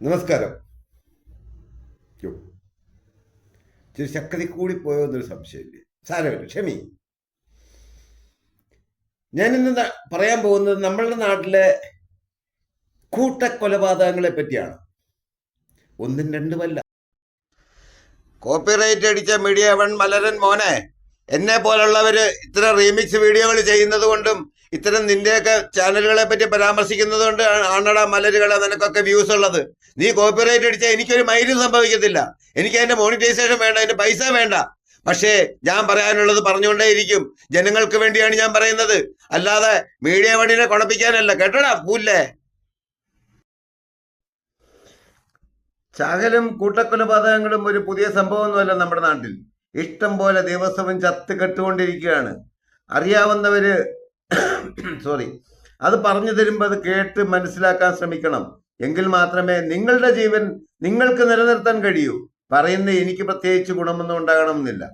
നമസ്കാരം. യോ ഇച്ചിരി കൂടി പോയോ എന്നൊരു സംശയമില്ലേ. സാരമില്ല ക്ഷമി. ഞാനിന്ന് പറയാൻ പോകുന്നത് നമ്മളുടെ നാട്ടിലെ കൂട്ടക്കൊലപാതകങ്ങളെ പറ്റിയാണ്. ഒന്നും രണ്ടുമല്ല. കോപ്പിറൈറ്റ് അടിച്ച മീഡിയ വൺ മലരൻ മോനെ എന്നെ പോലുള്ളവര് ഇത്തരം റീമിക്സ് വീഡിയോകൾ ചെയ്യുന്നത് കൊണ്ടും ഇത്തരം നിന്റെയൊക്കെ ചാനലുകളെ പറ്റി പരാമർശിക്കുന്നത് കൊണ്ട് ആണടാ മലരുകളെ നിനക്കൊക്കെ വ്യൂസ് ഉള്ളത്. നീ കോപ്പിറൈറ്റ് അടിച്ചാൽ എനിക്കൊരു മൈലും സംഭവിക്കത്തില്ല. എനിക്ക് അതിന്റെ മോണിറ്റൈസേഷൻ വേണ്ട അതിന്റെ പൈസ വേണ്ട. പക്ഷേ ഞാൻ പറയാനുള്ളത് പറഞ്ഞുകൊണ്ടേയിരിക്കും ജനങ്ങൾക്ക് വേണ്ടിയാണ് ഞാൻ പറയുന്നത്. അല്ലാതെ മീഡിയ വണ്ടിനെ കുഴപ്പിക്കാനല്ല കേട്ടടാ പൂല്ലേ ശകലം കൂട്ടക്കൊലപാതകങ്ങളും ഒരു പുതിയ സംഭവമൊന്നുമല്ല നമ്മുടെ നാട്ടിൽ. ഇഷ്ടം പോലെ ദിവസവും ചത്ത് കെട്ടുകൊണ്ടിരിക്കുകയാണ്. അറിയാവുന്നവര് സോറി അത് പറഞ്ഞു തരുമ്പോൾ അത് കേട്ട് മനസ്സിലാക്കാൻ ശ്രമിക്കണം. എങ്കിൽ മാത്രമേ നിങ്ങളുടെ ജീവൻ നിങ്ങൾക്ക് നിലനിർത്താൻ കഴിയൂ. പറയുന്ന എനിക്ക് പ്രത്യേകിച്ച് ഗുണമൊന്നും ഉണ്ടാകണമെന്നില്ല.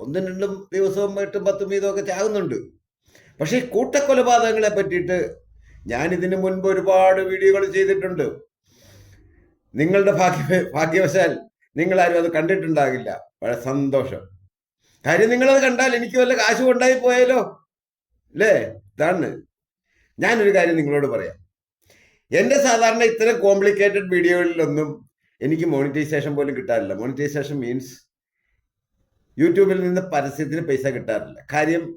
ഒന്നും രണ്ടും ദിവസവും എട്ടും പത്തും വീതമൊക്കെ ചാകുന്നുണ്ട്. പക്ഷേ ഈ കൂട്ടക്കൊലപാതകങ്ങളെ പറ്റിയിട്ട് ഞാൻ ഇതിനു മുൻപ് ഒരുപാട് വീഡിയോകൾ ചെയ്തിട്ടുണ്ട്. നിങ്ങളുടെ ഭാഗ്യ ഭാഗ്യവശാൽ നിങ്ങളാരും അത് കണ്ടിട്ടുണ്ടാകില്ല. വളരെ സന്തോഷം. കാര്യം നിങ്ങളത് കണ്ടാൽ എനിക്ക് വല്ല കാശും ഉണ്ടായി പോയാലോ അല്ലേ? ഇതാണ്. ഞാനൊരു കാര്യം നിങ്ങളോട് പറയാം. എന്റെ സാധാരണ ഇത്ര കോംപ്ലിക്കേറ്റഡ് വീഡിയോകളിലൊന്നും എനിക്ക് മോണിറ്റൈസേഷൻ പോലും കിട്ടാറില്ല. മോണിറ്റൈസേഷൻ മീൻസ് യൂട്യൂബിൽ നിന്ന് പരസ്യത്തിന് പൈസ കിട്ടാറില്ല. കാര്യം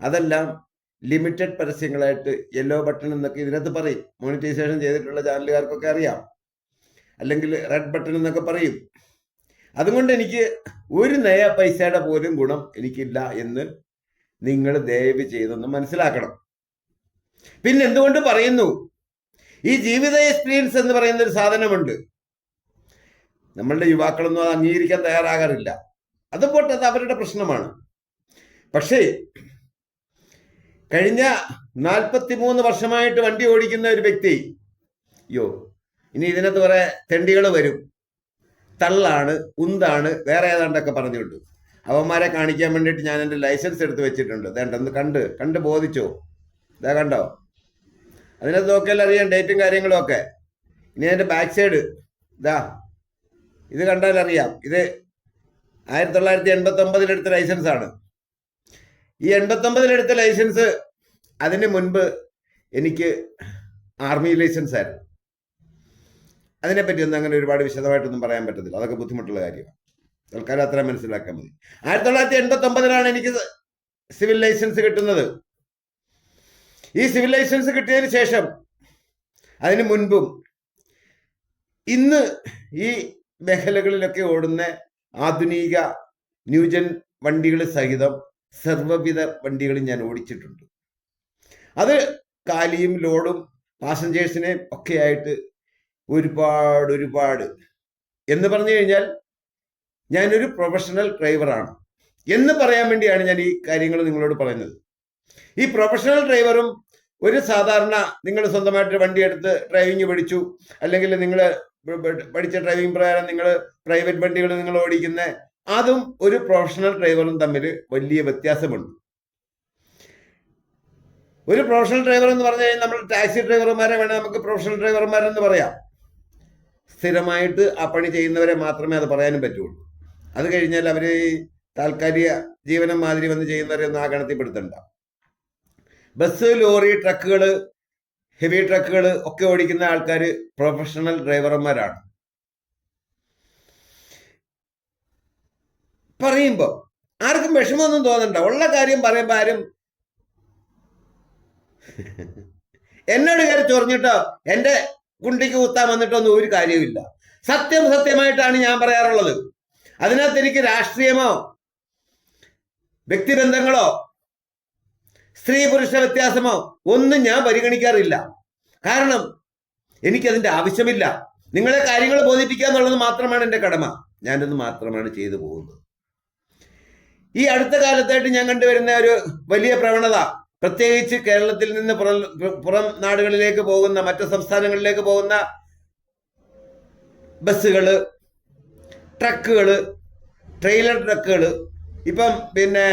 അതെല്ലാം ലിമിറ്റഡ് പരസ്യങ്ങളായിട്ട് യെല്ലോ ബട്ടൺ എന്നൊക്കെ ഇതിനകത്ത് പറയും. മോണിറ്റൈസേഷൻ ചെയ്തിട്ടുള്ള ചാനലുകാർക്കൊക്കെ അറിയാം. അല്ലെങ്കിൽ റെഡ് ബട്ടൺ എന്നൊക്കെ പറയും. അതുകൊണ്ട് എനിക്ക് ഒരു നയ പൈസയുടെ പോലും ഗുണം എനിക്കില്ല എന്ന് നിങ്ങൾ ദയവ് ചെയ്തൊന്ന് മനസ്സിലാക്കണം. പിന്നെ എന്തുകൊണ്ട് പറയുന്നു? ഈ ജീവിത എക്സ്പീരിയൻസ് എന്ന് പറയുന്ന ഒരു സാധനമുണ്ട്. നമ്മളുടെ യുവാക്കളൊന്നും അത് അംഗീകരിക്കാൻ തയ്യാറാകാറില്ല. അത് പോട്ടെ അത് അവരുടെ പ്രശ്നമാണ്. പക്ഷേ കഴിഞ്ഞ നാൽപ്പത്തി മൂന്ന് വർഷമായിട്ട് വണ്ടി ഓടിക്കുന്ന ഒരു വ്യക്തി അയ്യോ ഇനി ഇതിനകത്ത് കുറെ തെണ്ടികൾ വരും. തള്ളാണ് ഉന്താണ് വേറെ ഏതാണ്ടൊക്കെ പറഞ്ഞുകൊണ്ട്. അവന്മാരെ കാണിക്കാൻ വേണ്ടിയിട്ട് ഞാൻ എന്റെ ലൈസൻസ് എടുത്ത് വെച്ചിട്ടുണ്ട്. വേണ്ട ഒന്ന് കണ്ട് കണ്ട് ബോധിച്ചോ? ഇതാ കണ്ടോ? അതിനകത്ത് നോക്കിയാൽ അറിയാം ഡേറ്റും കാര്യങ്ങളും ഒക്കെ. ഇനി അതിന്റെ ബാക്ക് സൈഡ് ഇതാ. ഇത് കണ്ടാൽ അറിയാം. ഇത് ആയിരത്തി തൊള്ളായിരത്തി ലൈസൻസ് ആണ്. ഈ എൺപത്തൊമ്പതിലെടുത്ത ലൈസൻസ് അതിന് മുൻപ് എനിക്ക് ആർമി ലൈസൻസ് ആയിരുന്നു. അതിനെപ്പറ്റി ഒന്നും അങ്ങനെ ഒരുപാട് വിശദമായിട്ടൊന്നും പറയാൻ പറ്റത്തില്ല. അതൊക്കെ ബുദ്ധിമുട്ടുള്ള കാര്യമാണ്. തൽക്കാലം അത്ര മനസ്സിലാക്കാൻ മതി. ആയിരത്തി തൊള്ളായിരത്തി എൺപത്തി ഒമ്പതിലാണ് എനിക്ക് സിവിൽ ലൈസൻസ് കിട്ടുന്നത്. ഈ സിവിൽ ലൈസൻസ് കിട്ടിയതിന് ശേഷം അതിന് മുൻപും ഇന്ന് ഈ മേഖലകളിലൊക്കെ ഓടുന്ന ആധുനിക ന്യൂജൻ വണ്ടികൾ സഹിതം സർവവിധ വണ്ടികളും ഞാൻ ഓടിച്ചിട്ടുണ്ട്. അത് കാലിയും ലോഡും പാസഞ്ചേഴ്സിനെ ഒക്കെ ആയിട്ട് ഒരുപാട് ഒരുപാട്. എന്ന് പറഞ്ഞു കഴിഞ്ഞാൽ ഞാനൊരു പ്രൊഫഷണൽ ഡ്രൈവറാണ് എന്ന് പറയാൻ വേണ്ടിയാണ് ഞാൻ ഈ കാര്യങ്ങൾ നിങ്ങളോട് പറയുന്നത്. ഈ പ്രൊഫഷണൽ ഡ്രൈവറും ഒരു സാധാരണ നിങ്ങൾ സ്വന്തമായിട്ട് വണ്ടി എടുത്ത് ഡ്രൈവിംഗ് പഠിച്ചു അല്ലെങ്കിൽ നിങ്ങൾ പഠിച്ച ഡ്രൈവിംഗ് പ്രകാരം നിങ്ങൾ പ്രൈവറ്റ് വണ്ടികൾ നിങ്ങൾ ഓടിക്കുന്ന അതും ഒരു പ്രൊഫഷണൽ ഡ്രൈവറും തമ്മിൽ വലിയ വ്യത്യാസമുണ്ട്. ഒരു പ്രൊഫഷണൽ ഡ്രൈവർ എന്ന് പറഞ്ഞു കഴിഞ്ഞാൽ നമ്മൾ ടാക്സി ഡ്രൈവർമാരെ വേണേൽ നമുക്ക് പ്രൊഫഷണൽ ഡ്രൈവർമാരെന്ന് പറയാം. സ്ഥിരമായിട്ട് ആ പണി ചെയ്യുന്നവരെ മാത്രമേ അത് പറയാനും പറ്റുള്ളൂ. അത് കഴിഞ്ഞാൽ അവർ താൽക്കാലിക ജീവനം മാതിരി വന്ന് ചെയ്യുന്നവരെ ഒന്നും ആ ഗണത്തിൽപ്പെടുത്തണ്ട ബസ് ലോറി ട്രക്കുകൾ ഹെവി ട്രക്കുകൾ ഒക്കെ ഓടിക്കുന്ന ആൾക്കാർ പ്രൊഫഷണൽ ഡ്രൈവർമാരാണ് പറയുമ്പോൾ ആർക്കും വിഷമമൊന്നും തോന്നണ്ട. ഉള്ള കാര്യം പറയുമ്പോൾ ആരും എന്നോട് കയറി ചൊറിഞ്ഞിട്ടോ എന്റെ കുണ്ടിക്ക് കുത്താൻ വന്നിട്ടൊന്നും ഒരു കാര്യവുമില്ല. സത്യം സത്യമായിട്ടാണ് ഞാൻ പറയാറുള്ളത്. അതിനകത്ത് എനിക്ക് രാഷ്ട്രീയമോ വ്യക്തിബന്ധങ്ങളോ സ്ത്രീ പുരുഷ വ്യത്യാസമോ? ഒന്നും ഞാൻ പരിഗണിക്കാറില്ല. കാരണം എനിക്കതിന്റെ ആവശ്യമില്ല. നിങ്ങളെ കാര്യങ്ങൾ ബോധിപ്പിക്കുക എന്നുള്ളത് മാത്രമാണ് എന്റെ കടമ. ഞാനത് മാത്രമാണ് ചെയ്തു പോകുന്നത്. ഈ അടുത്ത കാലത്തായിട്ട് ഞാൻ കണ്ടുവരുന്ന ഒരു വലിയ പ്രവണത പ്രത്യേകിച്ച് കേരളത്തിൽ നിന്ന് പുറം പുറം നാടുകളിലേക്ക് പോകുന്ന മറ്റു സംസ്ഥാനങ്ങളിലേക്ക് പോകുന്ന ബസ്സുകൾ ട്രക്കുകൾ ട്രെയിലർ ട്രക്കുകൾ ഇപ്പം പിന്നെ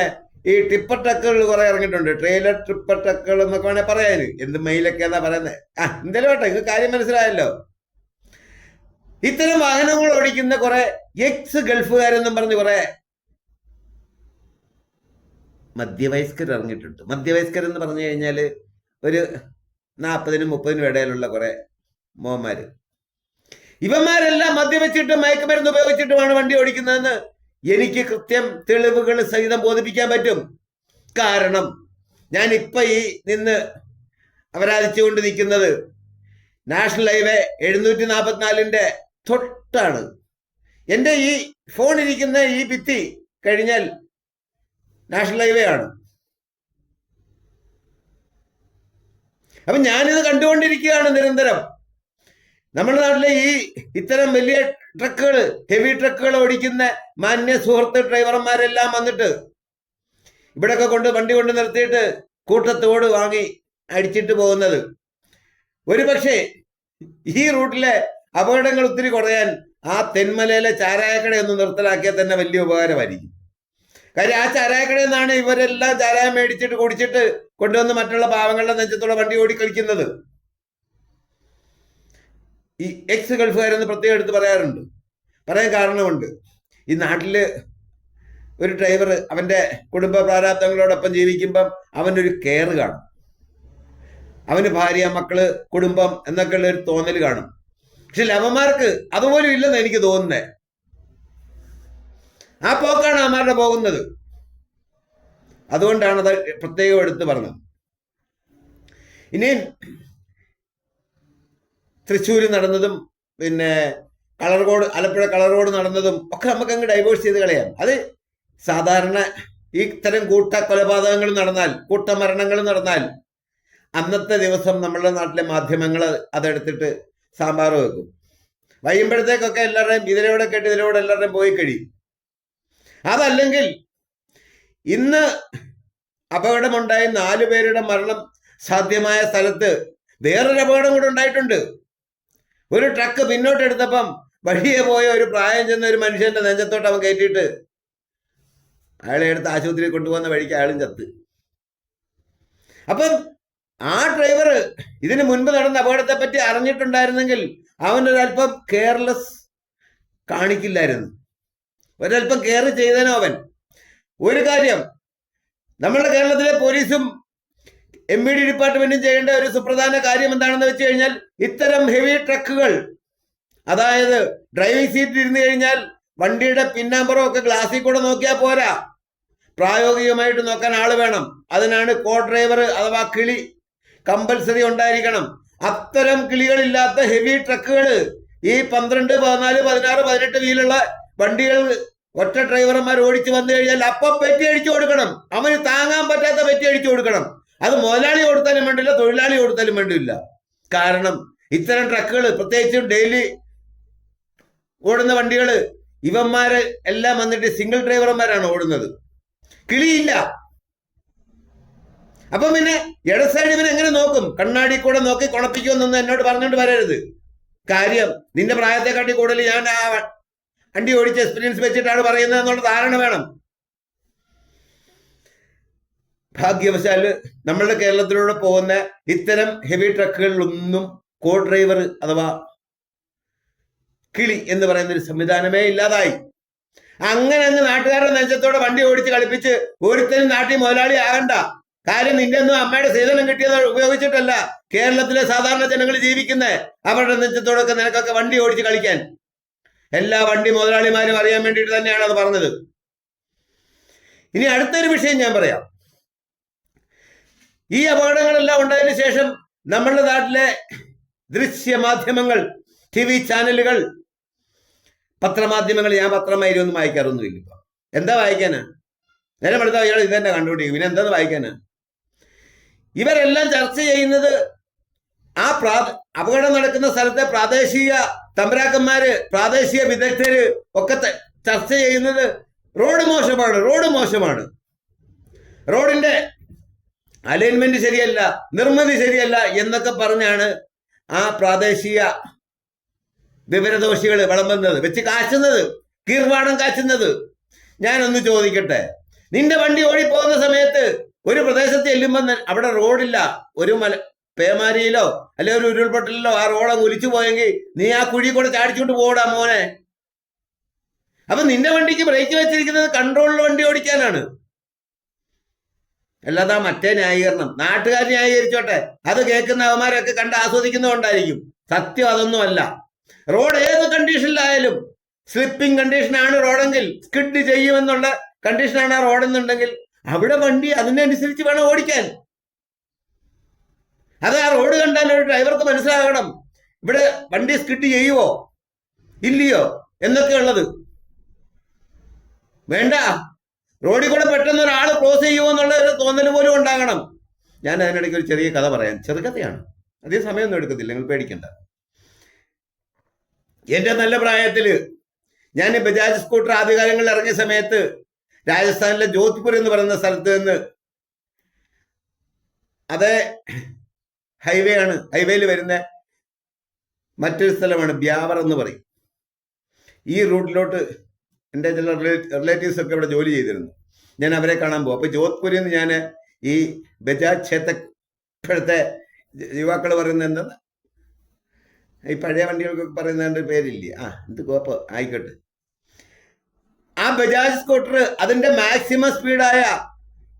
ഈ ടിപ്പർ ട്രക്കുകൾ കുറെ ഇറങ്ങിയിട്ടുണ്ട്. ട്രെയിലർ ട്രിപ്പർ ട്രക്കുകൾ എന്നൊക്കെ വേണേൽ പറയാന്. എന്ത് മെയിലൊക്കെ എന്നാ പറയുന്നത് ആ എന്തായാലും വേട്ടെ നിങ്ങൾക്ക് കാര്യം മനസ്സിലായല്ലോ. ഇത്തരം വാഹനങ്ങൾ ഓടിക്കുന്ന കുറെ എക്സ് ഗൾഫുകാരെന്നും പറഞ്ഞ് കുറെ മധ്യവയസ്കർ ഇറങ്ങിയിട്ടുണ്ട്. മധ്യവയസ്കർ എന്ന് പറഞ്ഞു കഴിഞ്ഞാൽ ഒരു നാൽപ്പതിനും മുപ്പതിനും ഇടയിലുള്ള കുറെ മോമാര് ഇവന്മാരെല്ലാം മദ്യവെച്ചിട്ടും മയക്കുമരുന്ന് ഉപയോഗിച്ചിട്ടുമാണ് വണ്ടി ഓടിക്കുന്നതെന്ന് എനിക്ക് കൃത്യം തെളിവുകൾ സഹിതം ബോധിപ്പിക്കാൻ പറ്റും. കാരണം ഞാൻ ഇപ്പൊ ഈ നിന്ന് അപരാധിച്ചുകൊണ്ട് നിൽക്കുന്നത് നാഷണൽ ഹൈവേ എഴുന്നൂറ്റി നാൽപ്പത്തിനാലിന്റെ തൊട്ടാണ്. എന്റെ ഈ ഫോൺ ഇരിക്കുന്ന ഈ ഭിത്തി കഴിഞ്ഞാൽ നാഷണൽ ഹൈവേ ആണ്. അപ്പൊ ഞാനിത് കണ്ടുകൊണ്ടിരിക്കുകയാണ് നിരന്തരം. നമ്മുടെ നാട്ടിലെ ഈ ഇത്തരം വലിയ ട്രക്കുകൾ ഹെവി ട്രക്കുകൾ ഓടിക്കുന്ന മാന്യ സുഹൃത്ത് ഡ്രൈവർമാരെല്ലാം വന്നിട്ട് ഇവിടെയൊക്കെ കൊണ്ട് വണ്ടി കൊണ്ട് നിർത്തിയിട്ട് കൂട്ടത്തോട് വാങ്ങി അടിച്ചിട്ട് പോകുന്നത്. ഒരു പക്ഷേ ഈ റൂട്ടിലെ അപകടങ്ങൾ ഒത്തിരി കുറയാൻ ആ തെന്മലയിലെ ചാരായക്കട ഒന്ന് നിർത്തലാക്കിയാൽ തന്നെ വലിയ ഉപകാരമായിരിക്കും. കാര്യം ആ ചാരായക്കടയിൽ നിന്നാണ് ഇവരെല്ലാം ചാരായം മേടിച്ചിട്ട് കുടിച്ചിട്ട് കൊണ്ടുവന്ന് മറ്റുള്ള പാവങ്ങളുടെ നെഞ്ചത്തോടെ വണ്ടി ഓടിക്കളിക്കുന്നത്. ഈ എക്സ് ഗൾഫുകാരെന്ന് പ്രത്യേകം എടുത്ത് പറയാറുണ്ട്. പറയാൻ കാരണമുണ്ട്. ഈ നാട്ടിൽ ഒരു ഡ്രൈവർ അവന്റെ കുടുംബ പ്രാരാബ്ദങ്ങളോടൊപ്പം ജീവിക്കുമ്പം അവനൊരു കെയർ കാണും. അവന് ഭാര്യ മക്കൾ കുടുംബം എന്നൊക്കെ ഉള്ള ഒരു തോന്നൽ കാണും. പക്ഷെ ലവന്മാർക്ക് അതുപോലും ഇല്ലെന്ന് എനിക്ക് തോന്നുന്നേ. ആ പോക്കാണ് അമ്മാരുടെ പോകുന്നത്. അതുകൊണ്ടാണ് അത് പ്രത്യേകം എടുത്ത് പറഞ്ഞത്. ഇനി തൃശ്ശൂർ നടന്നതും പിന്നെ കളർകോട് ആലപ്പുഴ കളർകോട് നടന്നതും ഒക്കെ നമുക്ക് അങ്ങ് ഡൈവേഴ്സ് ചെയ്ത് കളയാം. അത് സാധാരണ ഈ ഇത്തരം കൂട്ട കൊലപാതകങ്ങൾ നടന്നാൽ കൂട്ടമരണങ്ങൾ നടന്നാൽ അന്നത്തെ ദിവസം നമ്മുടെ നാട്ടിലെ മാധ്യമങ്ങൾ അതെടുത്തിട്ട് സാമ്പാർ വെക്കും. വൈകുമ്പോഴത്തേക്കൊക്കെ എല്ലാവരുടെയും ഇതിലൂടെ കേട്ട് ഇതിലൂടെ എല്ലാവരുടെയും പോയി കഴിയും അതല്ലെങ്കിൽ ഇന്ന് അപകടമുണ്ടായ നാലു പേരുടെ മരണം സാധ്യമായ സ്ഥലത്ത് വേറൊരു അപകടം കൂടെ ഉണ്ടായിട്ടുണ്ട്. ഒരു ട്രക്ക് പിന്നോട്ട് എടുത്തപ്പം വഴിയെ പോയ ഒരു പ്രായം ചെന്ന ഒരു മനുഷ്യന്റെ നെഞ്ചത്തോട്ട് അവൻ കയറ്റിയിട്ട് അയാളെ എടുത്ത് ആശുപത്രിയിൽ കൊണ്ടുപോകുന്ന വഴിക്ക് അയാളും ചത്ത്. അപ്പം ആ ഡ്രൈവർ ഇതിനു മുൻപ് നടന്ന അപകടത്തെ പറ്റി അറിഞ്ഞിട്ടുണ്ടായിരുന്നെങ്കിൽ അവനൊരല്പം കെയർലെസ് കാണിക്കില്ലായിരുന്നു. ഒരല്പം കെയർ ചെയ്തനോ അവൻ. ഒരു കാര്യം നമ്മുടെ കേരളത്തിലെ പോലീസും എം ബി ഡി ഡിപ്പാർട്ട്മെന്റും ചെയ്യേണ്ട ഒരു സുപ്രധാന കാര്യം എന്താണെന്ന് വെച്ച് കഴിഞ്ഞാൽ ഇത്തരം ഹെവി ട്രക്കുകൾ അതായത് ഡ്രൈവിംഗ് സീറ്റിൽ ഇരുന്ന് കഴിഞ്ഞാൽ വണ്ടിയുടെ പിൻ പിന്നാമ്പറം ഒക്കെ ഗ്ലാസ്സിൽ കൂടെ നോക്കിയാൽ പോരാ. പ്രായോഗികമായിട്ട് നോക്കാൻ ആൾ വേണം. അതിനാണ് കോ ഡ്രൈവർ അഥവാ കിളി കമ്പൽസറി ഉണ്ടായിരിക്കണം. അത്തരം കിളികളില്ലാത്ത ഹെവി ട്രക്കുകൾ ഈ പന്ത്രണ്ട് പതിനാല് പതിനാറ് പതിനെട്ട് വീലുള്ള വണ്ടികൾ ഒറ്റ ഡ്രൈവർമാർ ഓടിച്ചു വന്നു കഴിഞ്ഞാൽ അപ്പം പെറ്റി അടിച്ചു കൊടുക്കണം. അവന് താങ്ങാൻ പറ്റാത്ത പെറ്റി അടിച്ചു കൊടുക്കണം. അത് മുതലാളി കൊടുത്താലും വേണ്ടില്ല തൊഴിലാളി കൊടുത്താലും വേണ്ടില്ല. കാരണം ഇത്തരം ട്രക്കുകൾ പ്രത്യേകിച്ചും ഡെയിലി ഓടുന്ന വണ്ടികൾ ഇവന്മാര് എല്ലാം വന്നിട്ട് സിംഗിൾ ഡ്രൈവർമാരാണ് ഓടുന്നത്. കിളിയില്ല. അപ്പൊ പിന്നെ ഇട സൈഡ് എങ്ങനെ നോക്കും? കണ്ണാടി കൂടെ നോക്കി കുണപ്പിക്കുമെന്നൊന്ന് എന്നോട് പറഞ്ഞോണ്ട് വരരുത്. കാര്യം നിന്റെ പ്രായത്തെക്കാട്ടി കൂടുതൽ ഞാൻ ആ വണ്ടി ഓടിച്ച എക്സ്പീരിയൻസ് വെച്ചിട്ടാണ് പറയുന്നത് എന്നുള്ള ധാരണ വേണം. ഭാഗ്യവശാൽ നമ്മളുടെ കേരളത്തിലൂടെ പോകുന്ന ഇത്തരം ഹെവി ട്രക്കുകളിലൊന്നും കോ ഡ്രൈവർ അഥവാ കിളി എന്ന് പറയുന്ന ഒരു സംവിധാനമേ ഇല്ലാതായി. അങ്ങനെ അങ്ങ് നാട്ടുകാരുടെ നെഞ്ചത്തോടെ വണ്ടി ഓടിച്ച് കളിപ്പിച്ച് ഒരുത്തനും നാട്ടിൽ മുതലാളി ആകണ്ട. കാര്യം നിന്റെ ഒന്നും അമ്മയുടെ സേവനം കിട്ടിയത് ഉപയോഗിച്ചിട്ടല്ല. കേരളത്തിലെ സാധാരണ ജനങ്ങൾ ജീവിക്കുന്നേ അവരുടെ നെഞ്ചത്തോടൊക്കെ നിനക്കൊക്കെ വണ്ടി ഓടിച്ച് കളിക്കാൻ. എല്ലാ വണ്ടി മുതലാളിമാരും അറിയാൻ വേണ്ടിയിട്ട് തന്നെയാണ് അത് പറഞ്ഞത്. ഇനി അടുത്തൊരു വിഷയം ഞാൻ പറയാം. ഈ അപകടങ്ങളെല്ലാം ഉണ്ടായതിനു ശേഷം നമ്മളുടെ നാട്ടിലെ ദൃശ്യമാധ്യമങ്ങൾ ടി വി ചാനലുകൾ പത്രമാധ്യമങ്ങൾ ഞാൻ പത്രമായിരം ഒന്നും വായിക്കാറൊന്നുമില്ല ഇപ്പൊ. എന്താ വായിക്കാനാ? നേരം എടുത്താൽ ഇയാൾ ഇത് തന്നെ കണ്ടുപിടിക്കും. പിന്നെ എന്താന്ന് വായിക്കാനാ? ഇവരെല്ലാം ചർച്ച ചെയ്യുന്നത് ആ പ്രാ അപകടം നടക്കുന്ന സ്ഥലത്തെ പ്രാദേശിക തമ്പരാക്കന്മാര് പ്രാദേശിക വിദഗ്ധര് ഒക്കെ ചർച്ച ചെയ്യുന്നത് റോഡ് മോശമാണ് റോഡ് മോശമാണ്. റോഡിന്റെ അലൈൻമെന്റ് ശരിയല്ല നിർമ്മിതി ശരിയല്ല എന്നൊക്കെ പറഞ്ഞാണ് ആ പ്രാദേശിക വിവരദോഷികൾ വിളമ്പുന്നത് വെച്ച് കാച്ചുന്നത് കീർവാണം കാച്ചുന്നത്. ഞാനൊന്ന് ചോദിക്കട്ടെ നിന്റെ വണ്ടി ഓടിപ്പോകുന്ന സമയത്ത് ഒരു പ്രദേശത്ത് ചെല്ലുമ്പോൾ അവിടെ റോഡില്ല ഒരു മല പേമാരിയിലോ അല്ലെ ഒരു ഉരുൾപൊട്ടലിലോ ആ റോഡ് ഒലിച്ചു പോയെങ്കിൽ നീ ആ കുഴി കൂടെ ചാടിച്ചുകൊണ്ട് പോടാ മോനെ. അപ്പൊ നിന്റെ വണ്ടിക്ക് ബ്രേക്ക് വെച്ചിരിക്കുന്നത് കൺട്രോളിൽ വണ്ടി ഓടിക്കാനാണ്. അല്ലാതെ മറ്റേ ന്യായീകരണം. നാട്ടുകാർ ന്യായീകരിച്ചോട്ടെ. അത് കേൾക്കുന്ന അവന്മാരൊക്കെ കണ്ട് ആസ്വദിക്കുന്നതുകൊണ്ടായിരിക്കും. സത്യം അതൊന്നുമല്ല. റോഡ് ഏത് കണ്ടീഷനിലായാലും സ്ലിപ്പിംഗ് കണ്ടീഷനാണ് റോഡെങ്കിൽ സ്കിഡ് ചെയ്യുമെന്നുള്ള കണ്ടീഷനാണ് ആ റോഡെന്നുണ്ടെങ്കിൽ അവിടെ വണ്ടി അതിനനുസരിച്ച് വേണം ഓടിക്കാൻ. അത് ആ റോഡ് കണ്ടാൽ ഒരു ഡ്രൈവർക്ക് മനസ്സിലാകണം. ഇവിടെ വണ്ടി സ്കിഡ് ചെയ്യുവോ? ഇല്ലയോ? എന്നൊക്കെയുള്ളത്. വേണ്ട. റോഡിൽ കൂടെ പെട്ടെന്ന് ഒരാൾ ക്രോസ് ചെയ്യുമോ എന്നുള്ള ഒരു തോന്നൽ പോലും ഉണ്ടാകണം. ഞാൻ അതിനിടയ്ക്ക് ഒരു ചെറിയ കഥ പറയാം. ചെറുകഥയാണ്. അധികം സമയമൊന്നും എടുക്കത്തില്ല. നിങ്ങൾ പേടിക്കണ്ട. എന്റെ നല്ല പ്രായത്തിൽ ഞാൻ ബജാജ് സ്കൂട്ടർ ആദ്യകാലങ്ങളിൽ ഇറങ്ങിയ സമയത്ത് രാജസ്ഥാനിലെ ജോധ്പൂർ എന്ന് പറയുന്ന സ്ഥലത്ത് നിന്ന് അത് ഹൈവേ ആണ് ഹൈവേയിൽ വരുന്ന മറ്റൊരു സ്ഥലമാണ് ബ്യാവർ എന്ന് പറയും. ഈ റൂട്ടിലോട്ട് എന്റെ ചില റിലേറ്റീവ്സ് ഒക്കെ ഇവിടെ ജോലി ചെയ്തിരുന്നു. ഞാൻ അവരെ കാണാൻ പോകും അപ്പോൾ ജോധ്പൂരിൽ നിന്ന് ഞാൻ ഈ ബജാജ് ക്ഷേത്ര ഇപ്പോഴത്തെ യുവാക്കൾ പറയുന്നത് എന്താണ്? ഈ പഴയ വണ്ടികൾക്ക് പറയുന്നതിന്റെ പേരില്ലേ? ആ എന്ത് കോപ്പ്. ആയിക്കോട്ടെ. ആ ബജാജ് സ്കൂട്ടർ അതിന്റെ മാക്സിമം സ്പീഡായ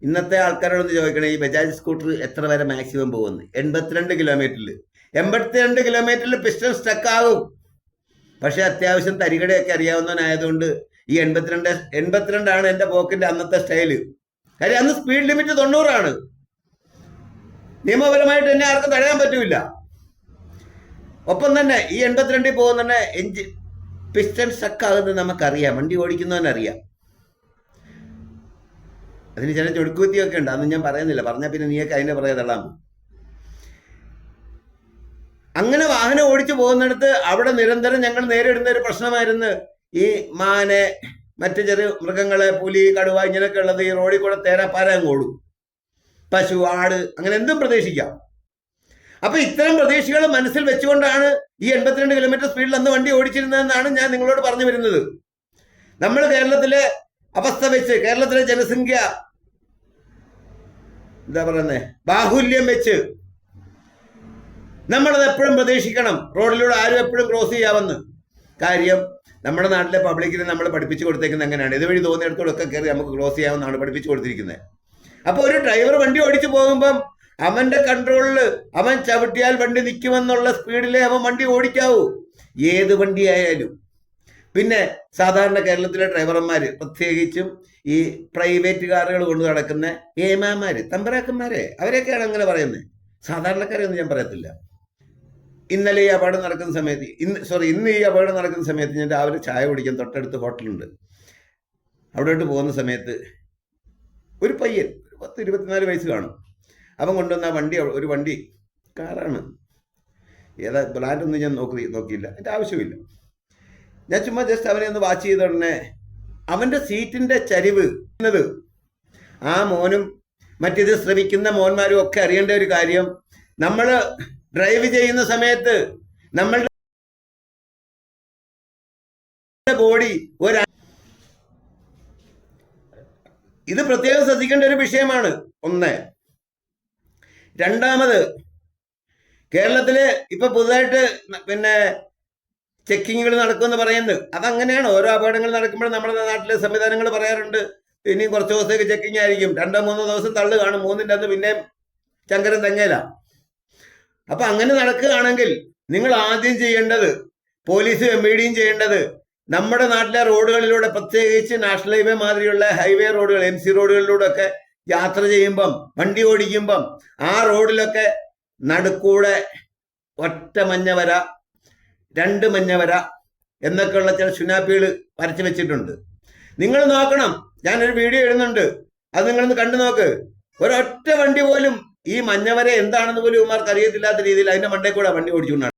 ഇന്നത്തെ ആൾക്കാരോടൊന്ന് ചോദിക്കണേ ഈ ബജാജ് സ്കൂട്ടർ എത്ര വരെ മാക്സിമം പോകുന്നു? എൺപത്തിരണ്ട് കിലോമീറ്ററിൽ എൺപത്തിരണ്ട് കിലോമീറ്ററിൽ പിസ്റ്റൺ സ്റ്റക്ക് ആകും പക്ഷെ അത്യാവശ്യം തരികടയൊക്കെ അറിയാവുന്നവനായതുകൊണ്ട് ഈ എൺപത്തിരണ്ട് എൺപത്തിരണ്ടാണ് എന്റെ പോക്കിന്റെ അന്നത്തെ സ്റ്റൈൽ. കാര്യം അന്ന് സ്പീഡ് ലിമിറ്റ് തൊണ്ണൂറാണ്. നിയമപരമായിട്ട് എന്നെ ആർക്കും തടയാൻ പറ്റൂല. ഒപ്പം തന്നെ ഈ എൺപത്തിരണ്ടിൽ പോകുന്ന തന്നെ എഞ്ചിൻ പിസ്റ്റൺ സ്റ്റക്ക് ആകുന്നത് നമുക്കറിയാം. വണ്ടി ഓടിക്കുന്നവനറിയാം. അതിന് ചില ചൊടുക്കുത്തിയൊക്കെ ഉണ്ട്. അതൊന്നും ഞാൻ പറയുന്നില്ല. പറഞ്ഞാൽ പിന്നെ നീയൊക്കെ അതിന്റെ പുറകെ അങ്ങനെ വാഹനം ഓടിച്ചു പോകുന്നിടത്ത് അവിടെ നിരന്തരം ഞങ്ങൾ നേരിടുന്ന ഒരു പ്രശ്നമായിരുന്നു. ഈ മാനെ മറ്റു ചെറിയ മൃഗങ്ങളെ പുലി കടുവ ഇങ്ങനെയൊക്കെ ഉള്ളത് ഈ റോഡിൽ കൂടെ തേരാപ്പാരം ഓടും. പശു ആട് അങ്ങനെ എന്തും പ്രതീക്ഷിക്കാം. അപ്പൊ ഇത്തരം പ്രതീക്ഷകൾ മനസ്സിൽ വെച്ചുകൊണ്ടാണ് ഈ എൺപത്തിരണ്ട് കിലോമീറ്റർ സ്പീഡിൽ അന്ന് വണ്ടി ഓടിച്ചിരുന്നതെന്നാണ് ഞാൻ നിങ്ങളോട് പറഞ്ഞു വരുന്നത്. നമ്മൾ കേരളത്തിലെ അവസ്ഥ വെച്ച് കേരളത്തിലെ ജനസംഖ്യ എന്താ പറയുന്നേ? ബാഹുല്യം വെച്ച് നമ്മളത് എപ്പോഴും പ്രതീക്ഷിക്കണം. റോഡിലൂടെ ആരും എപ്പോഴും ക്രോസ് ചെയ്യാമെന്ന്. കാര്യം നമ്മുടെ നാട്ടിലെ പബ്ലിക്കിനെ നമ്മൾ പഠിപ്പിച്ചു കൊടുത്തേക്കുന്നത് എങ്ങനെയാണ് ഇതുവഴി തോന്നിയിടത്തോടൊക്കെ കയറി നമുക്ക് ക്ലോസ് ചെയ്യാമെന്നാണ് പഠിപ്പിച്ചു കൊടുത്തിരിക്കുന്നത് അപ്പോൾ ഒരു ഡ്രൈവർ വണ്ടി ഓടിച്ചു പോകുമ്പം അവന്റെ കൺട്രോളിൽ അവൻ ചവിട്ടിയാൽ വണ്ടി നിൽക്കുമെന്നുള്ള സ്പീഡിലേ അവൻ വണ്ടി ഓടിക്കാവൂ. ഏത് വണ്ടി ആയാലും. പിന്നെ സാധാരണ കേരളത്തിലെ ഡ്രൈവർമാർ പ്രത്യേകിച്ചും ഈ പ്രൈവറ്റ് കാറുകൾ കൊണ്ട് നടക്കുന്ന ഏമാമാര് തമ്പരാക്കന്മാരെ അവരെയൊക്കെയാണ് അങ്ങനെ പറയുന്നത് സാധാരണക്കാരെയൊന്നും ഞാൻ പറയത്തില്ല. ഇന്നലെ ഈ അപകടം നടക്കുന്ന സമയത്ത് ഇന്ന് സോറി ഇന്ന് ഈ അപകടം നടക്കുന്ന സമയത്ത് ഞാൻ രാവിലെ ചായ കുടിക്കാൻ തൊട്ടടുത്ത് ഹോട്ടലുണ്ട്. അവിടോട്ട് പോകുന്ന സമയത്ത് ഒരു പയ്യൻ ഒരു പത്ത് ഇരുപത്തിനാല് വയസ്സ് കാണും. അവൻ കൊണ്ടുവന്ന വണ്ടി ഒരു വണ്ടി കാറാണ്. ഏതാ ബ്രാൻഡൊന്നും ഞാൻ നോക്കി നോക്കിയില്ല. എന്റെ ആവശ്യമില്ല. ഞാൻ ചുമ്മാ ജസ്റ്റ് അവനെ ഒന്ന് വാച്ച് ചെയ്ത ഉടനെ അവന്റെ സീറ്റിന്റെ ചരിവ് എന്നത് ആ മോനും മറ്റിത് ശ്രമിക്കുന്ന മോന്മാരും ഒക്കെ അറിയേണ്ട ഒരു കാര്യം. നമ്മൾ ഡ്രൈവ് ചെയ്യുന്ന സമയത്ത് നമ്മളുടെ ബോഡി ഒരു ഇത് പ്രത്യേകം ശ്രദ്ധിക്കേണ്ട ഒരു വിഷയമാണ്. ഒന്ന്. രണ്ടാമത് കേരളത്തിൽ ഇപ്പൊ പുതുതായിട്ട് പിന്നെ ചെക്കിങ്ങുകൾ നടക്കുമെന്ന് പറയുന്നത് അതങ്ങനെയാണ്. ഓരോ അപകടങ്ങൾ നടക്കുമ്പോൾ നമ്മുടെ നാട്ടിലെ സംവിധാനങ്ങൾ പറയാറുണ്ട്. ഇനിയും കുറച്ച് ദിവസത്തേക്ക് ചെക്കിങ് ആയിരിക്കും. രണ്ടോ മൂന്നോ ദിവസം തള്ളു കാണും. മൂന്നിന്റെ അന്ന് പിന്നെയും ചങ്കരം തെങ്ങയില അപ്പൊ അങ്ങനെ നടക്കുകയാണെങ്കിൽ നിങ്ങൾ ആദ്യം ചെയ്യേണ്ടത് പോലീസ് എം ഇ ചെയ്യേണ്ടത് നമ്മുടെ നാട്ടിലെ റോഡുകളിലൂടെ പ്രത്യേകിച്ച് നാഷണൽ ഹൈവേ മാതിരിയുള്ള ഹൈവേ റോഡുകൾ എം സി റോഡുകളിലൂടെ ഒക്കെ യാത്ര ചെയ്യുമ്പം വണ്ടി ഓടിക്കുമ്പം ആ റോഡിലൊക്കെ നടുക്കൂടെ ഒറ്റ മഞ്ഞ വര രണ്ട് മഞ്ഞ വര എന്നൊക്കെയുള്ള ചില സുനാപ്പികൾ വരച്ചു വെച്ചിട്ടുണ്ട്. നിങ്ങൾ നോക്കണം. ഞാനൊരു വീഡിയോ ഇടുന്നുണ്ട്. അത് നിങ്ങളൊന്ന് കണ്ടു നോക്ക് ഒരൊറ്റ വണ്ടി പോലും ഈ മഞ്ഞവരെ എന്താണെന്ന് പോലും ഇവന്മാർക്ക് അറിയത്തില്ലാത്ത രീതിയിൽ അതിന്റെ മണ്ടേ കൂടെ വണ്ടി ഓടിച്ചുകൊണ്ടാണ്.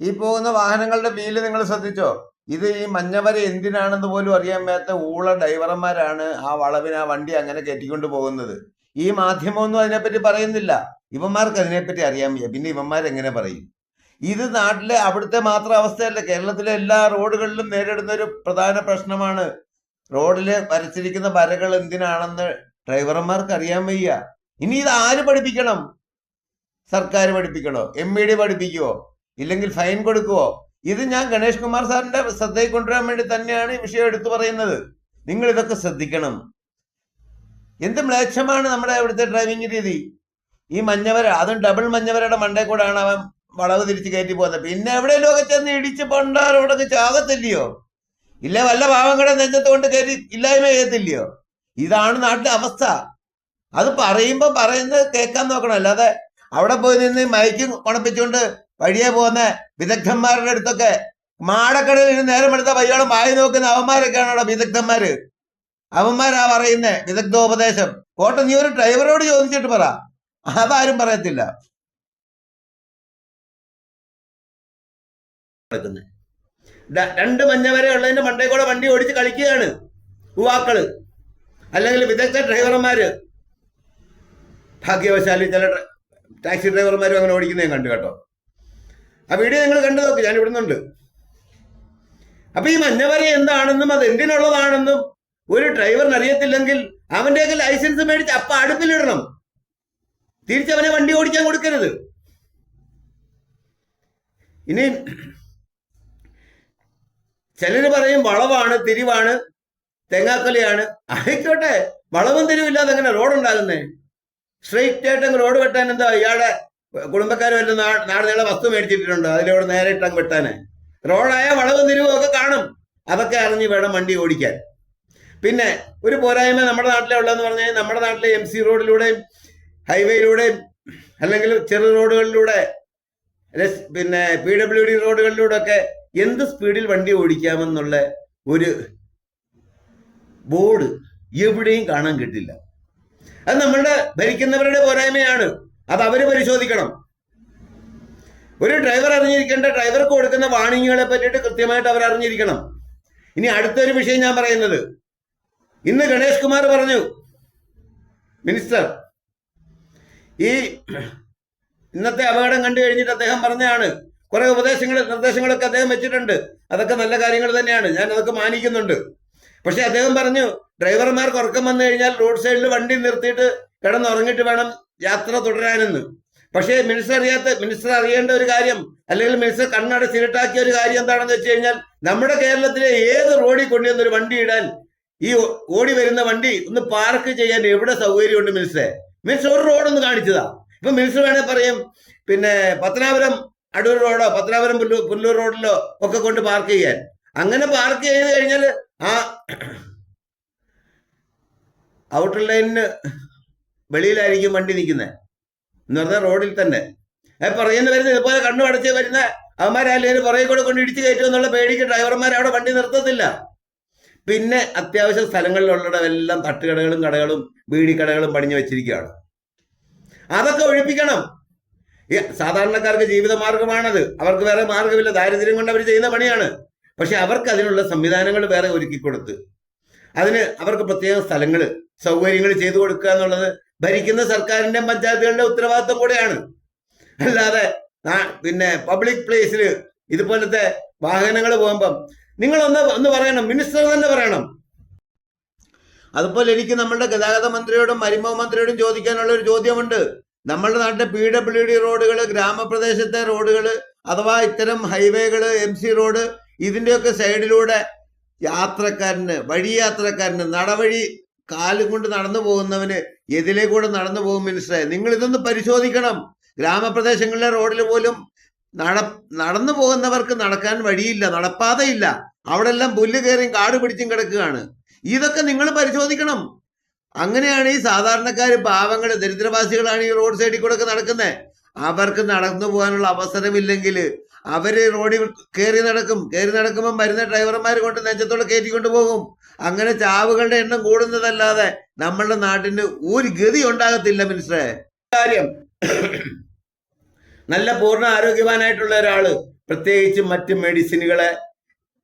ഈ പോകുന്ന വാഹനങ്ങളുടെ വീൽ നിങ്ങൾ ശ്രദ്ധിച്ചോ? ഇത് ഈ മഞ്ഞവരെ എന്തിനാണെന്ന് പോലും അറിയാൻ മേത്ത ഊള ഡ്രൈവർമാരാണ് ആ വളവിന് ആ വണ്ടി അങ്ങനെ കയറ്റിക്കൊണ്ട് പോകുന്നത്. ഈ മാധ്യമമൊന്നും അതിനെപ്പറ്റി പറയുന്നില്ല. ഇവന്മാർക്ക് അതിനെപ്പറ്റി അറിയാൻ വയ്യ. പിന്നെ ഇവന്മാരെങ്ങനെ പറയും? ഇത് നാട്ടിലെ അവിടുത്തെ മാത്രം അവസ്ഥയല്ല. കേരളത്തിലെ എല്ലാ റോഡുകളിലും നേരിടുന്ന ഒരു പ്രധാന പ്രശ്നമാണ്. റോഡിൽ വരച്ചിരിക്കുന്ന വരകൾ എന്തിനാണെന്ന് ഡ്രൈവർമാർക്ക് അറിയാൻ വയ്യ. ഇനി ഇത് ആര് പഠിപ്പിക്കണം? സർക്കാർ പഠിപ്പിക്കണോ? എം ഇ ഡി പഠിപ്പിക്കുവോ? ഇല്ലെങ്കിൽ ഫൈൻ കൊടുക്കുവോ? ഇത് ഞാൻ ഗണേഷ് കുമാർ സാറിന്റെ ശ്രദ്ധയിൽ കൊണ്ടുവരാൻ വേണ്ടി തന്നെയാണ് ഈ വിഷയം എടുത്തു പറയുന്നത്. നിങ്ങൾ ഇതൊക്കെ ശ്രദ്ധിക്കണം. എന്ത് മ്ലേച്ഛമാണ് നമ്മുടെ ഇവിടുത്തെ ഡ്രൈവിംഗ് രീതി? ഈ മഞ്ഞവര അതും ഡബിൾ മഞ്ഞവരയുടെ മണ്ടേ കൂടാണ് അവൻ വളവ് തിരിച്ച് കയറ്റി പോകുന്നത്. പിന്നെ എവിടെ ഒക്കെ ചെന്ന് ഇടിച്ച് പണ്ടാരോടൊക്കെ ചാകത്തില്ലയോ? ഇല്ല വല്ല പാവങ്ങളെ നെഞ്ചത്ത് കൊണ്ട് കയറി ഇല്ലായ്മ ചെയ്യത്തില്ലയോ? ഇതാണ് നാട്ടിലെ അവസ്ഥ. അത് പറയുമ്പോൾ പറയുന്നത് കേൾക്കാൻ നോക്കണം. അല്ലാതെ അവിടെ പോയി നിന്ന് മയക്കും ഉണപ്പിച്ചുകൊണ്ട് വഴിയെ പോകുന്ന വിദഗ്ധന്മാരുടെ അടുത്തൊക്കെ മാടക്കടയിൽ ഇരുന്ന് നേരം എടുത്ത പയ്യോളം വായി നോക്കുന്ന അവന്മാരൊക്കെയാണ് അവിടെ വിദഗ്ധന്മാര്. അവന്മാരാ പറയുന്നേ വിദഗ്ധോപദേശം. കോട്ട നീ ഒരു ഡ്രൈവറോട് ചോദിച്ചിട്ട് പറ. അതാരും പറയത്തില്ല. രണ്ട് മഞ്ഞ വരെ ഉള്ളതിന്റെ മണ്ടേ കൂടെ വണ്ടി ഓടിച്ച് കളിക്കുകയാണ് യുവാക്കൾ. അല്ലെങ്കിൽ വിദഗ്ധ ഡ്രൈവർമാര്. ഭാഗ്യവശാലും ചില ടാക്സി ഡ്രൈവർമാരും അങ്ങനെ ഓടിക്കുന്നേ കണ്ടു കേട്ടോ. ആ വീഡിയോ നിങ്ങൾ കണ്ടു നോക്ക് ഞാൻ ഇവിടുന്നുണ്ട്. അപ്പൊ ഈ മഞ്ഞവര എന്താണെന്നും അത് എന്തിനുള്ളതാണെന്നും ഒരു ഡ്രൈവറിന് അറിയത്തില്ലെങ്കിൽ അവന്റെയൊക്കെ ലൈസൻസ് മേടിച്ച് അപ്പ അടുപ്പിലിടണം. തിരിച്ചവനെ വണ്ടി ഓടിക്കാൻ കൊടുക്കരുത്. ഇനി ചിലര് പറയും വളവാണ് തിരിവാണ് തെങ്ങാക്കൊലയാണ്. ആയിക്കോട്ടെ വളവും തിരിവില്ലാതെ എങ്ങനെ റോഡ് ഉണ്ടാകുന്നേ? സ്ട്രെയിറ്റ് ആയിട്ട് അങ്ങ് റോഡ് വെട്ടാൻ എന്താ ഇയാളുടെ കുടുംബക്കാരും വല്ല നാട് നീളെ വസ്തു മേടിച്ചിട്ടുണ്ട്. അതിലൂടെ നേരെ ഇട്ടങ്ങ് വെട്ടാന്. റോഡായ വളവും തിരിവും ഒക്കെ കാണും. അതൊക്കെ അറിഞ്ഞ് വേണം വണ്ടി ഓടിക്കാൻ. പിന്നെ ഒരു പോരായ്മ നമ്മുടെ നാട്ടിലെ ഉള്ളതെന്ന് പറഞ്ഞാൽ നമ്മുടെ നാട്ടിലെ എം സി റോഡിലൂടെയും ഹൈവേയിലൂടെയും അല്ലെങ്കിൽ ചെറു റോഡുകളിലൂടെ പിന്നെ പി ഡബ്ല്യു ഡി റോഡുകളിലൂടെ ഒക്കെ എന്ത് സ്പീഡിൽ വണ്ടി ഓടിക്കാമെന്നുള്ള ഒരു ബോർഡ് എവിടെയും കാണാൻ കിട്ടില്ല. അത് നമ്മളുടെ ഭരിക്കുന്നവരുടെ പോരായ്മയാണ്. അത് അവർ പരിശോധിക്കണം. ഒരു ഡ്രൈവർ അറിഞ്ഞിരിക്കേണ്ട ഡ്രൈവർക്ക് കൊടുക്കുന്ന വാണിങ്ങുകളെ പറ്റിയിട്ട് കൃത്യമായിട്ട് അവർ അറിഞ്ഞിരിക്കണം. ഇനി അടുത്തൊരു വിഷയം ഞാൻ പറയുന്നത്. ഇന്ന് ഗണേഷ് കുമാർ പറഞ്ഞു മിനിസ്റ്റർ ഈ ഇന്നത്തെ അപകടം കണ്ടു കഴിഞ്ഞിട്ട് അദ്ദേഹം പറഞ്ഞതാണ്. കുറെ ഉപദേശങ്ങൾ നിർദ്ദേശങ്ങളൊക്കെ അദ്ദേഹം വെച്ചിട്ടുണ്ട്. അതൊക്കെ നല്ല കാര്യങ്ങൾ തന്നെയാണ്. ഞാൻ അതൊക്കെ മാനിക്കുന്നുണ്ട്. പക്ഷെ അദ്ദേഹം പറഞ്ഞു ഡ്രൈവർമാർക്ക് ഉറക്കം വന്നു കഴിഞ്ഞാൽ റോഡ് സൈഡിൽ വണ്ടി നിർത്തിയിട്ട് കിടന്നുറങ്ങിയിട്ട് വേണം യാത്ര തുടരാനെന്ന്. പക്ഷേ മിനിസ്റ്റർ അറിയാത്ത മിനിസ്റ്റർ അറിയേണ്ട ഒരു കാര്യം അല്ലെങ്കിൽ മിനിസ്റ്റർ കണ്ണട ചിരട്ടാക്കിയ ഒരു കാര്യം എന്താണെന്ന് വെച്ച് കഴിഞ്ഞാൽ നമ്മുടെ കേരളത്തിലെ ഏത് റോഡിൽ കൊണ്ടുവന്ന ഒരു വണ്ടി ഇടാൻ ഈ ഓടി വരുന്ന വണ്ടി ഒന്ന് പാർക്ക് ചെയ്യാൻ എവിടെ സൗകര്യമുണ്ട് മിനിസ്റ്ററെ മിനിസ്റ്റർ ഒരു റോഡൊന്ന് കാണിച്ചതാ. ഇപ്പൊ മിനിസ്റ്റർ വേണേ പറയും പിന്നെ പത്തനാപുരം അടൂർ റോഡോ പത്തനാപുരം പുല്ലൂർ പുല്ലൂർ റോഡിലോ ഒക്കെ കൊണ്ട് പാർക്ക് ചെയ്യാൻ. അങ്ങനെ പാർക്ക് ചെയ്ത് കഴിഞ്ഞാൽ ആ ഔട്ടർ ലൈനിന് വെളിയിലായിരിക്കും വണ്ടി നിൽക്കുന്നത്. എന്ന് പറഞ്ഞാൽ റോഡിൽ തന്നെ. ഏ പറയുന്ന വരുന്ന ഇതുപോലെ കണ്ണു അടച്ച് വരുന്ന അവന്മാരല്ലേ പുറകെ കൂടെ കൊണ്ട് ഇടിച്ചു കയറ്റും എന്നുള്ള പേടിക്ക് ഡ്രൈവർമാർ അവിടെ വണ്ടി നിർത്തത്തില്ല. പിന്നെ അത്യാവശ്യ സ്ഥലങ്ങളിലുള്ളവരെല്ലാം തട്ടുകടകളും കടകളും ബീഡിക്കടകളും പണിഞ്ഞു വെച്ചിരിക്കുകയാണ്. അതൊക്കെ ഒഴിപ്പിക്കണം. സാധാരണക്കാർക്ക് ജീവിത മാർഗമാണത് അവർക്ക് വേറെ മാർഗമില്ല. ദാരിദ്ര്യം കൊണ്ട് അവർ ചെയ്യുന്ന പണിയാണ്. പക്ഷെ അവർക്ക് അതിനുള്ള സംവിധാനങ്ങൾ വേറെ ഒരുക്കി കൊടുത്ത്. അതിന് അവർക്ക് പ്രത്യേക സ്ഥലങ്ങൾ സൗകര്യങ്ങൾ ചെയ്തു കൊടുക്കുക എന്നുള്ളത് ഭരിക്കുന്ന സർക്കാരിന്റെ പഞ്ചായത്തുകളുടെ ഉത്തരവാദിത്വം കൂടെയാണ്. അല്ലാതെ പിന്നെ പബ്ലിക് പ്ലേസിൽ ഇതുപോലത്തെ വാഹനങ്ങൾ പോകുമ്പം നിങ്ങൾ ഒന്ന് പറയണം മിനിസ്റ്റർ തന്നെ പറയണം. അതുപോലെ എനിക്ക് നമ്മളുടെ ഗതാഗത മന്ത്രിയോടും മരുമ മന്ത്രിയോടും ചോദിക്കാനുള്ള ഒരു ചോദ്യമുണ്ട്. നമ്മളുടെ നാട്ടിലെ പി ഡബ്ല്യു ഡി റോഡുകൾ ഗ്രാമപ്രദേശത്തെ റോഡുകൾ അഥവാ ഇത്തരം ഹൈവേകൾ എം സി റോഡ് ഇതിന്റെയൊക്കെ സൈഡിലൂടെ യാത്രക്കാരന് വഴി യാത്രക്കാരന് നടവഴി കാലും കൊണ്ട് നടന്നു പോകുന്നവന് എതിലെ കൂടെ നടന്നു പോകും മിനിസ്റ്ററെ. നിങ്ങൾ ഇതൊന്ന് പരിശോധിക്കണം. ഗ്രാമപ്രദേശങ്ങളിലെ റോഡിൽ പോലും നട നടന്നു പോകുന്നവർക്ക് നടക്കാൻ വഴിയില്ല നടപ്പാതയില്ല. അവിടെ എല്ലാം പുല്ല് കയറിയും കാട് പിടിച്ചും കിടക്കുകയാണ്. ഇതൊക്കെ നിങ്ങൾ പരിശോധിക്കണം. അങ്ങനെയാണ് ഈ സാധാരണക്കാർ പാവങ്ങൾ ദരിദ്രവാസികളാണ് ഈ റോഡ് സൈഡിൽ കൂടെ ഒക്കെ നടക്കുന്നത്. അവർക്ക് നടന്നു പോകാനുള്ള അവസരമില്ലെങ്കിൽ അവർ റോഡിൽ കയറി നടക്കും. കയറി നടക്കുമ്പോൾ വരുന്ന ഡ്രൈവർമാർ കൊണ്ട് നെഞ്ചത്തോടെ കയറ്റിക്കൊണ്ട് പോകും. അങ്ങനെ ചാവുകളുടെ എണ്ണം കൂടുന്നതല്ലാതെ നമ്മളുടെ നാട്ടിന് ഒരു ഗതി ഉണ്ടാകത്തില്ല മിനിസ്റ്ററെ. കാര്യം നല്ല പൂർണ ആരോഗ്യവാനായിട്ടുള്ള ഒരാൾ പ്രത്യേകിച്ച് മറ്റ് മെഡിസിനുകളെ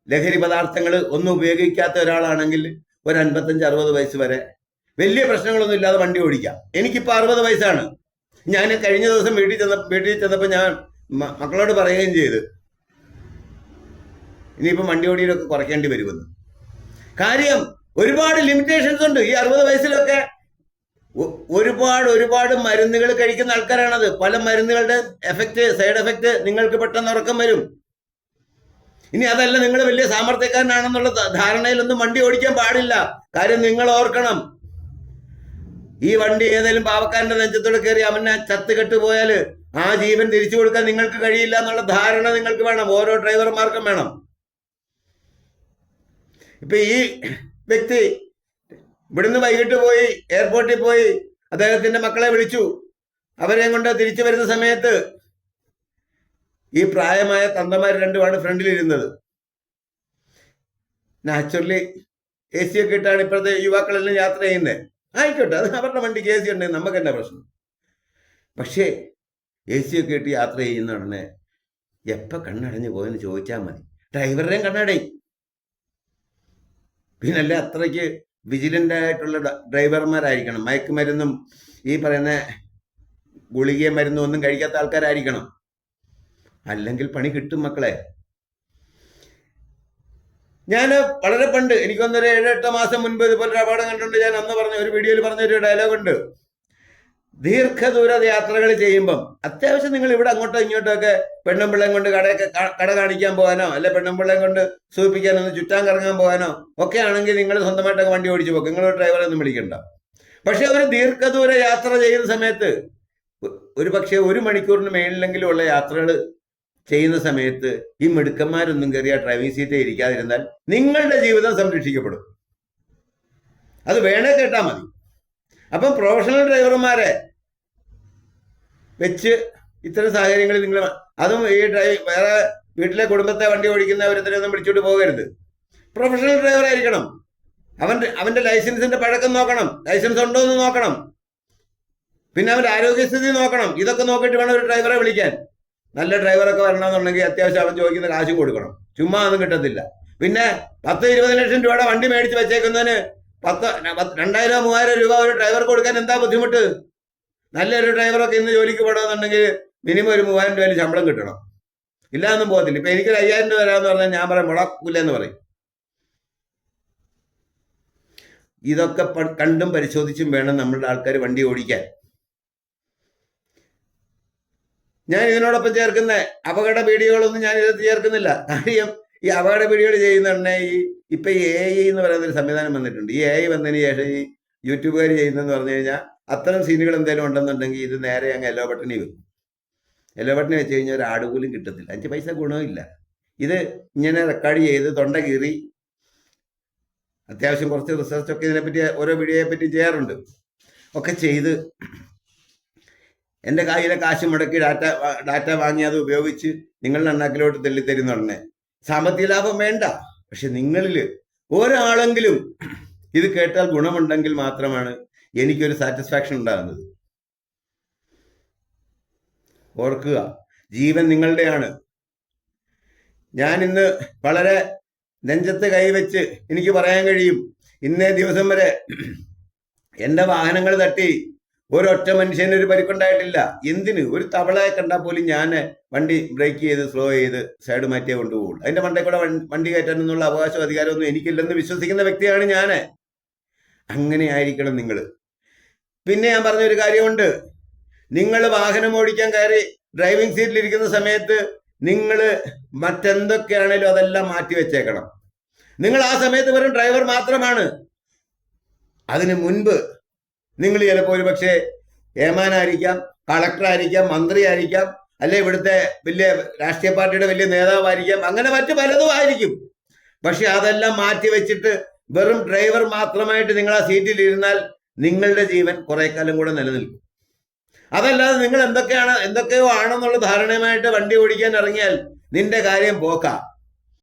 ലഹരി പദാർത്ഥങ്ങൾ ഒന്നും ഉപയോഗിക്കാത്ത ഒരാളാണെങ്കിൽ ഒരു അൻപത്തഞ്ച് അറുപത് വയസ്സ് വരെ വലിയ പ്രശ്നങ്ങളൊന്നും ഇല്ലാതെ വണ്ടി ഓടിക്കാം. എനിക്കിപ്പോൾ അറുപത് വയസ്സാണ്. ഞാൻ കഴിഞ്ഞ ദിവസം വീട്ടിൽ ചെന്ന വീട്ടിൽ ചെന്നപ്പോൾ ഞാൻ മക്കളോട് പറയുകയും ചെയ്ത്. ഇനിയിപ്പം വണ്ടി ഓടിയിലൊക്കെ കുറയ്ക്കേണ്ടി വരുമെന്ന്. കാര്യം ഒരുപാട് ലിമിറ്റേഷൻസ് ഉണ്ട്. ഈ അറുപത് വയസ്സിലൊക്കെ ഒരുപാട് ഒരുപാട് മരുന്നുകൾ കഴിക്കുന്ന ആൾക്കാരാണത്. പല മരുന്നുകളുടെ എഫക്റ്റ് സൈഡ് എഫക്റ്റ് നിങ്ങൾക്ക് പെട്ടെന്ന് ഉറക്കം വരും. ഇനി അതല്ല നിങ്ങൾ വലിയ സാമർത്ഥ്യക്കാരനാണെന്നുള്ള ധാരണയിലൊന്നും വണ്ടി ഓടിക്കാൻ പാടില്ല. കാര്യം നിങ്ങൾ ഓർക്കണം. ഈ വണ്ടി ഏതെങ്കിലും പാവക്കാരന്റെ നെഞ്ചത്തോട് കയറി അവനെ ചത്ത് കെട്ടുപോയാൽ ആ ജീവൻ തിരിച്ചു കൊടുക്കാൻ നിങ്ങൾക്ക് കഴിയില്ല എന്നുള്ള ധാരണ നിങ്ങൾക്ക് വേണം. ഓരോ ഡ്രൈവർമാർക്കും വേണം. ഇപ്പൊ ഈ വ്യക്തി ഇവിടുന്ന് വൈകിട്ട് പോയി എയർപോർട്ടിൽ പോയി അദ്ദേഹത്തിന്റെ മക്കളെ വിളിച്ചു. അവരെ കൊണ്ട് തിരിച്ചു വരുന്ന സമയത്ത് ഈ പ്രായമായ തന്തമാർ രണ്ടുമാണ് ഫ്രണ്ടിലിരുന്നത്. നാച്ചുറലി എ സി ഒക്കെ ഇട്ടാണ് ഇപ്പോഴത്തെ യുവാക്കളെല്ലാം യാത്ര ചെയ്യുന്നത്. ആയിക്കോട്ടെ അത് അവരുടെ വണ്ടിക്ക് എ സി ഉണ്ടെങ്കിൽ നമുക്ക് എന്താ പ്രശ്നം? പക്ഷേ എ സി ഒക്കെ ഇട്ട് യാത്ര ചെയ്യുന്ന ഉടനെ എപ്പോൾ കണ്ണടഞ്ഞു പോയെന്ന് ചോദിച്ചാൽ മതി. ഡ്രൈവറുടെയും കണ്ണടയും പിന്നല്ലേ അത്രയ്ക്ക് വിജിലന്റ് ആയിട്ടുള്ള ഡ്രൈവർമാരായിരിക്കണം. മയക്കുമരുന്നും ഈ പറയുന്ന ഗുളികയ മരുന്നും ഒന്നും കഴിക്കാത്ത ആൾക്കാരായിരിക്കണം. അല്ലെങ്കിൽ പണി കിട്ടും മക്കളെ. ഞാൻ വളരെ പണ്ട് എനിക്കൊന്നൊരു ഏഴ് എട്ട് മാസം മുൻപ് ഇതുപോലെ ഒരു അപകടം കണ്ടിട്ടുണ്ട്. ഞാൻ അന്ന് പറഞ്ഞ ഒരു വീഡിയോയിൽ പറഞ്ഞൊരു ഡയലോഗ് ഉണ്ട് ദീർഘദൂര യാത്രകൾ ചെയ്യുമ്പം അത്യാവശ്യം നിങ്ങൾ ഇവിടെ അങ്ങോട്ടോ ഇങ്ങോട്ടോ ഒക്കെ പെണ്ണും പിള്ളേം കൊണ്ട് കടയൊക്കെ കട കാണിക്കാൻ പോകാനോ അല്ലെ പെണ്ണും പിള്ളേം കൊണ്ട് സൂപ്പിക്കാനോ ഒന്ന് ചുറ്റാൻ കറങ്ങാൻ പോകാനോ ഒക്കെ ആണെങ്കിൽ നിങ്ങൾ സ്വന്തമായിട്ടൊക്കെ വണ്ടി ഓടിച്ചു പോകും നിങ്ങൾ ഡ്രൈവറെ ഒന്നും വിളിക്കണ്ട. പക്ഷെ ഒരു ദീർഘദൂര യാത്ര ചെയ്യുന്ന സമയത്ത് ഒരു പക്ഷേ ഒരു മണിക്കൂറിന് മേളിലെങ്കിലും ഉള്ള യാത്രകൾ ചെയ്യുന്ന സമയത്ത് ഈ മിടുക്കന്മാരൊന്നും കയറി ആ ഡ്രൈവിംഗ് സീറ്റിൽ ഇരിക്കാതിരുന്നാൽ നിങ്ങളുടെ ജീവിതം സംരക്ഷിക്കപ്പെടും. അത് വേണേ കേട്ടാൽ മതി. അപ്പം പ്രൊഫഷണൽ ഡ്രൈവർമാരെ വെച്ച് ഇത്തരം സാഹചര്യങ്ങളിൽ നിങ്ങൾ അതും ഈ ഡ്രൈവ് വേറെ വീട്ടിലെ കുടുംബത്തെ വണ്ടി ഓടിക്കുന്ന ഓടിക്കുന്നവരത്തിനൊന്നും പിടിച്ചോട്ട് പോകരുത്. പ്രൊഫഷണൽ ഡ്രൈവർ ആയിരിക്കണം. അവന്റെ അവന്റെ ലൈസൻസിന്റെ പഴക്കം നോക്കണം. ലൈസൻസ് ഉണ്ടോ എന്ന് നോക്കണം. പിന്നെ അവന്റെ ആരോഗ്യസ്ഥിതി നോക്കണം. ഇതൊക്കെ നോക്കിയിട്ട് വേണം ഒരു ഡ്രൈവറെ വിളിക്കാൻ. നല്ല ഡ്രൈവറൊക്കെ വരണമെന്നുണ്ടെങ്കിൽ അത്യാവശ്യം അവൻ ചോദിക്കുന്ന കാശും കൊടുക്കണം. ചുമ്മാ ഒന്നും കിട്ടത്തില്ല. പിന്നെ പത്ത് ഇരുപത് ലക്ഷം രൂപയുടെ വണ്ടി മേടിച്ച് വെച്ചേക്കുന്നതിന് പത്ത് രണ്ടായിരം മൂവായിരം രൂപ ഒരു ഡ്രൈവർക്ക് കൊടുക്കാൻ എന്താ ബുദ്ധിമുട്ട്? നല്ലൊരു ഡ്രൈവറൊക്കെ ഇന്ന് ജോലിക്ക് പോകണമെന്നുണ്ടെങ്കിൽ മിനിമം ഒരു മൂവായിരം രൂപയിൽ ശമ്പളം കിട്ടണം. ഇല്ലാന്നും പോകത്തില്ല. ഇപ്പൊ എനിക്കൊരു അയ്യായിരം രൂപ വരാമെന്ന് പറഞ്ഞാൽ ഞാൻ പറയാം മുളക്കൂല എന്ന് പറയും. ഇതൊക്കെ കണ്ടും പരിശോധിച്ചും വേണം നമ്മളുടെ ആൾക്കാർ വണ്ടി ഓടിക്കാൻ. ഞാൻ ഇതിനോടൊപ്പം ചേർക്കുന്ന അപകട വീഡിയോകളൊന്നും ഞാൻ ഇതിനകത്ത് ചേർക്കുന്നില്ല. കാര്യം ഈ അപകട വീഡിയോകൾ ചെയ്യുന്ന ഈ ഇപ്പൊ ഈ എ ഐ എന്ന് പറയുന്ന ഒരു സംവിധാനം വന്നിട്ടുണ്ട്. ഈ എ ഐ വന്നതിന് ശേഷം ഈ യൂട്യൂബുകാർ ചെയ്യുന്നതെന്ന് പറഞ്ഞു കഴിഞ്ഞാൽ അത്തരം സീനുകൾ എന്തെങ്കിലും ഉണ്ടെന്നുണ്ടെങ്കിൽ ഇത് നേരെ അങ്ങ് എല്ലോ ബട്ടണി വെക്കും. എല്ലോ ബട്ടണി വെച്ച് കഴിഞ്ഞാൽ ഒരു ആട് പോലും കിട്ടത്തില്ല. അഞ്ച് പൈസ ഗുണമില്ല ഇത് ഇങ്ങനെ റെക്കോർഡ് ചെയ്ത് തൊണ്ട കീറി അത്യാവശ്യം കുറച്ച് റിസർച്ച് ഒക്കെ ഇതിനെപ്പറ്റി ഓരോ വീഡിയോയെ പറ്റി ചെയ്യാറുണ്ട്. ഒക്കെ ചെയ്ത് എന്റെ കയ്യിലെ കാശ് മുടക്കി ഡാറ്റ ഡാറ്റ വാങ്ങി അത് ഉപയോഗിച്ച് നിങ്ങളുടെ അണ്ണാക്കിലോട്ട് തെള്ളിത്തരുന്ന ഉടനെ. സാമ്പത്തിക ലാഭം വേണ്ട. പക്ഷെ നിങ്ങളിൽ ഒരാളെങ്കിലും ഇത് കേട്ടാൽ ഗുണമുണ്ടെങ്കിൽ മാത്രമാണ് എനിക്കൊരു സാറ്റിസ്ഫാക്ഷൻ ഉണ്ടാകുന്നത്. ഓർക്കുക ജീവൻ നിങ്ങളുടെയാണ്. ഞാൻ ഇന്ന് വളരെ നെഞ്ചത്ത് കൈവച്ച് എനിക്ക് പറയാൻ കഴിയും. ഇന്നേ ദിവസം വരെ എന്റെ വാഹനങ്ങൾ തട്ടി ഒരൊറ്റ മനുഷ്യന് ഒരു പരിക്കുണ്ടായിട്ടില്ല. എന്തിന്? ഒരു തവളയെ കണ്ടാൽ പോലും ഞാൻ വണ്ടി ബ്രേക്ക് ചെയ്ത് സ്ലോ ചെയ്ത് സൈഡ് മാറ്റിയേ കൊണ്ടുപോകുള്ളൂ അതിന്റെ മണ്ടേ കൂടെ വണ്ടി കയറ്റാൻ കയറ്റാനൊന്നുള്ള അവകാശം അധികാരമൊന്നും എനിക്കില്ലെന്ന് വിശ്വസിക്കുന്ന വ്യക്തിയാണ് ഞാൻ അങ്ങനെ ആയിരിക്കണം നിങ്ങൾ പിന്നെ ഞാൻ പറഞ്ഞൊരു കാര്യമുണ്ട്. നിങ്ങൾ വാഹനം ഓടിക്കാൻ കയറി ഡ്രൈവിംഗ് സീറ്റിലിരിക്കുന്ന സമയത്ത് നിങ്ങൾ മറ്റെന്തൊക്കെയാണേലും അതെല്ലാം മാറ്റി വെച്ചേക്കണം. നിങ്ങൾ ആ സമയത്ത് വെറും ഡ്രൈവർ മാത്രമാണ്. അതിന് മുൻപ് നിങ്ങൾ ചിലപ്പോൾ ഒരു പക്ഷേ ഏമാനായിരിക്കാം കളക്ടറായിരിക്കാം മന്ത്രിയായിരിക്കാം അല്ലെ ഇവിടുത്തെ വലിയ രാഷ്ട്രീയ പാർട്ടിയുടെ വലിയ നേതാവായിരിക്കാം അങ്ങനെ മറ്റു പലതും ആയിരിക്കും. പക്ഷെ അതെല്ലാം മാറ്റി വെച്ചിട്ട് വെറും ഡ്രൈവർ മാത്രമായിട്ട് നിങ്ങൾ ആ സീറ്റിൽ ഇരുന്നാൽ നിങ്ങളുടെ ജീവൻ കുറെ കാലം കൂടെ നിലനിൽക്കും. അതല്ലാതെ നിങ്ങൾ എന്തൊക്കെയാണ് എന്തൊക്കെയോ ആണെന്നുള്ള ധാരണയുമായിട്ട് വണ്ടി ഓടിക്കാൻ ഇറങ്ങിയാൽ നിന്റെ കാര്യം പോക്കാം.